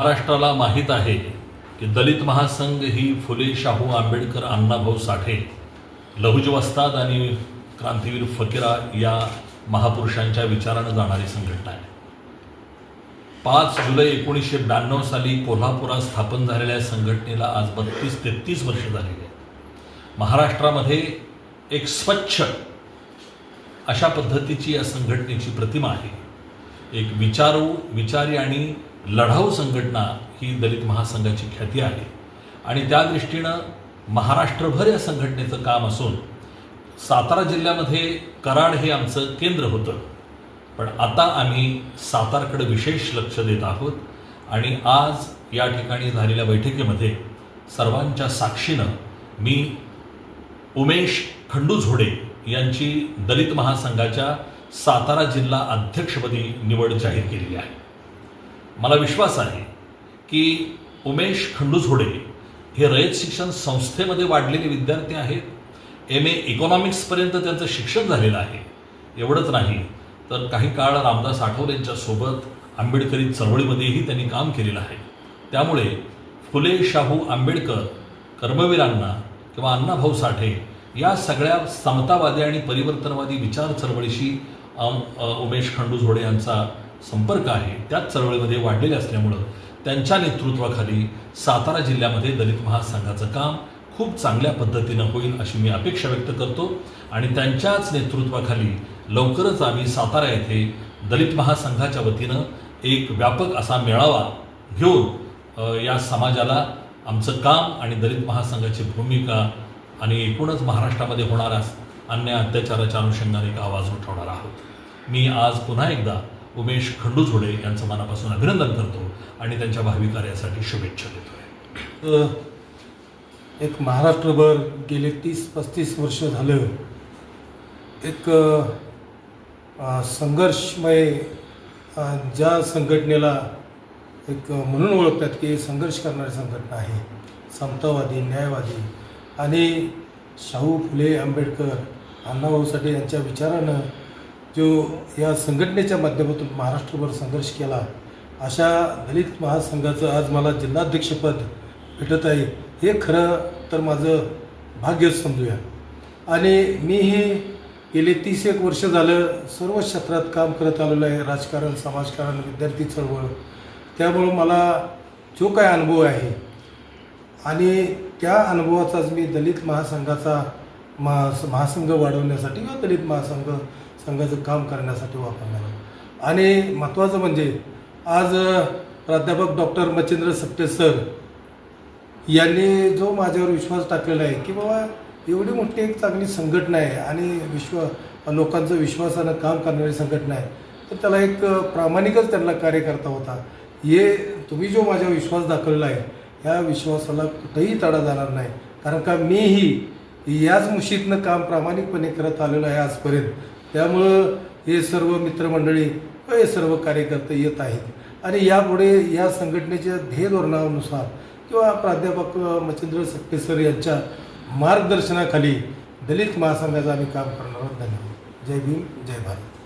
महाराष्ट्राला माहीत आहे की दलित महासंघ ही फुले शाहू आंबेडकर अण्णाभाऊ साठे लहुजवस्ताद आणि क्रांतीवीर फकीरा या महापुरुषांच्या विचारानं जाणारी संघटना आहे. पाच जुलै एकोणीसशे ब्याण्णव साली कोल्हापुरात स्थापन झालेल्या संघटनेला आज बत्तीस तेहतीस वर्ष झालेली आहेत. महाराष्ट्रामध्ये एक स्वच्छ अशा पद्धतीची या संघटनेची प्रतिमा आहे. एक विचारू विचारी आणि लढाऊ संघटना ही दलित महासंघाची ख्याती आहे. आणि त्या दृष्टीनं महाराष्ट्रभर या संघटनेचं काम असून सातारा जिल्ह्यामध्ये कराड हे आमचं केंद्र होतं. पण आता आम्ही सातारकडे विशेष लक्ष देत आहोत आणि आज या ठिकाणी झालेल्या बैठकीमध्ये सर्वांच्या साक्षीनं मी उमेश खंडू झोडे यांची दलित महासंघाच्या सातारा जिल्हा अध्यक्षपदी निवड जाहीर केलेली आहे. मला विश्वास आहे की उमेश खंडूझोडे हे रयत शिक्षण संस्थेमध्ये वाढलेले विद्यार्थी आहेत. एम ए इकॉनॉमिक्सपर्यंत त्यांचं शिक्षण झालेलं आहे. एवढंच नाही तर काही काळ रामदास आठवलेंच्या सोबत आंबेडकरी चळवळीमध्येही त्यांनी काम केलेलं आहे. त्यामुळे फुले शाहू आंबेडकर कर्मवीरांना किंवा अण्णाभाऊ साठे या सगळ्या समतावादी आणि परिवर्तनवादी विचार चळवळीशी उमेश खंडू उमेश यांचा संपर्क आहे त्याच चळवळीमध्ये वाढलेले असल्यामुळं त्यांच्या नेतृत्वाखाली सातारा जिल्ह्यामध्ये दलित महासंघाचं काम खूप चांगल्या पद्धतीनं होईल अशी मी अपेक्षा व्यक्त करतो. आणि त्यांच्याच नेतृत्वाखाली लवकरच आम्ही सातारा येथे दलित महासंघाच्या वतीनं एक व्यापक असा मेळावा घेऊन या समाजाला आमचं काम आणि दलित महासंघाची भूमिका आणि एकूणच महाराष्ट्रामध्ये होणारा अन्याय अत्याचाराच्या अनुषंगाने एक आवाज उठवणार आहोत. मी आज पुन्हा एकदा उमेश खंडूझोडे यांचं मनापासून अभिनंदन करतो आणि त्यांच्या भावी कार्यासाठी शुभेच्छा देतो आहे एक महाराष्ट्रभर गेले तीस पस्तीस वर्ष झालं. एक संघर्षमय ज्या संघटनेला एक म्हणून ओळखतात की संघर्ष करणारी संघटना आहे. समतावादी न्यायवादी आणि शाहू फुले आंबेडकर अण्णाभाऊ साठे यांच्या विचारानं जो या संघटनेच्या माध्यमातून महाराष्ट्रभर संघर्ष केला अशा दलित महासंघाचं आज मला जिल्हाध्यक्षपद भेटत आहे हे खरं तर माझं भाग्यच समजूया. आणि मी हे गेले तीस एक वर्ष झालं सर्व क्षेत्रात काम करत आलेलो आहे राजकारण समाजकारण विद्यार्थी चळवळ. त्यामुळं मला जो काय अनुभव आहे आणि त्या अनुभवाचाच मी दलित महासंघाचा महा महासंघ वाढवण्यासाठी किंवा दलित महासंघ संघाचं काम करण्यासाठी वापरणार आणि महत्त्वाचं म्हणजे आज प्राध्यापक डॉक्टर मच्छिंद्र सप्टे सर यांनी जो माझ्यावर विश्वास टाकलेला आहे की बाबा एवढी मोठी एक चांगली संघटना आहे आणि विश्व लोकांचं विश्वासानं काम करणारी संघटना आहे तर त्याला एक प्रामाणिकच त्यांना कार्यकर्ता होता. हे तुम्ही जो माझा विश्वास दाखवलेला आहे ह्या विश्वासाला कुठंही तडा जाणार नाही. कारण का मीही याच मुशीतनं काम प्रामाणिकपणे करत आलेलो आहे आजपर्यंत. त्यामुळं हे सर्व मित्रमंडळी व हे सर्व कार्यकर्ते येत आहेत. आणि यापुढे या संघटनेच्या ध्येय धोरणानुसार किंवा प्राध्यापक मच्छिंद्र सक्के सर यांच्या मार्गदर्शनाखाली दलित महासंघाचं आम्ही काम करणार आहोत. धन्यवाद. जय भीम जय भारत.